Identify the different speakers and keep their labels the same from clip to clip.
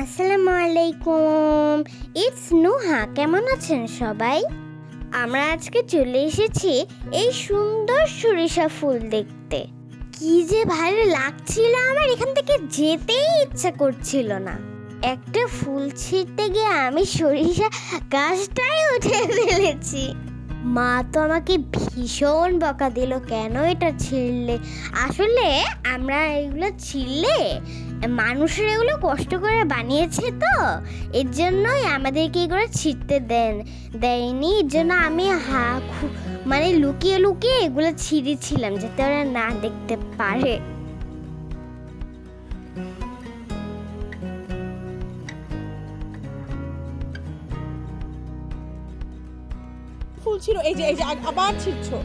Speaker 1: আসসালামু আলাইকুম ইটস নুহা কেমন আছেন সবাই? আমরা আজকে চলে এসেছি এই সুন্দর সরিষা ফুল দেখতে। কি যে ভালো লাগছিল আমার, এখান থেকে যেতেই ইচ্ছা করছিল না। একটা ফুল ছিঁড়তে গিয়ে আমি সরিষা গাছটাই উঠে ফেলেছি। মা তো আমাকে ভীষণ বকা দিল, কেন এটা ছিঁড়লে? আসলে আমরা এগুলো ছিঁড়লে মানুষের এগুলো কষ্ট করে বানিয়েছে তো, এর জন্যই আমাদেরকে এগুলো ছিঁড়তে দেন, দেয়নি, এর জন্য আমি হা মানে লুকিয়ে লুকিয়ে এগুলো ছিঁড়েছিলাম, যাতে ওরা না দেখতে পারে।
Speaker 2: ফুল ছিল এই যে এই যে আবার ছিড়ছো।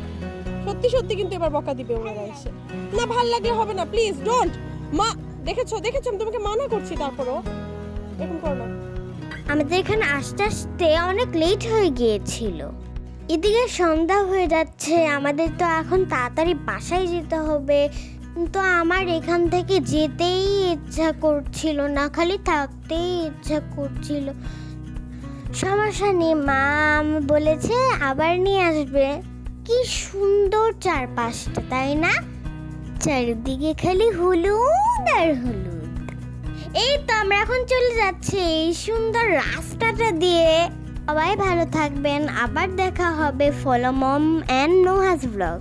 Speaker 2: সত্যি সত্যি কিন্তু এবার বকা দিবে ওনারা এসে। না ভালো লাগলে হবে না প্লিজ ডোন্ট মা দেখেছ দেখেছ আমি তোমাকে মানা করছি তারপরও। এরকম করো না।
Speaker 1: আমাদের এখানে আসতে আসতে অনেক লেট হয়ে গিয়েছিল। এদিকে সন্ধ্যা হয়ে যাচ্ছে আমাদের তো এখন তাড়াতাড়ি বাসায় যেতে হবে। তো আমার এখান থেকে যেতেই ইচ্ছা করছিল না খালি থাকতেই ইচ্ছা করছিল। সমস্যা নেই মা বলেছে আবার নিয়ে আসবে। কি সুন্দর চারপাশটা, তাই না? চারিদিকে খালি হলুদ আর হলুদ। এই তো আমরা এখন চলে যাচ্ছি এই সুন্দর রাস্তাটা দিয়ে। সবাই ভালো থাকবেন, আবার দেখা হবে follow mom and Noah's vlog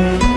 Speaker 1: Thank you.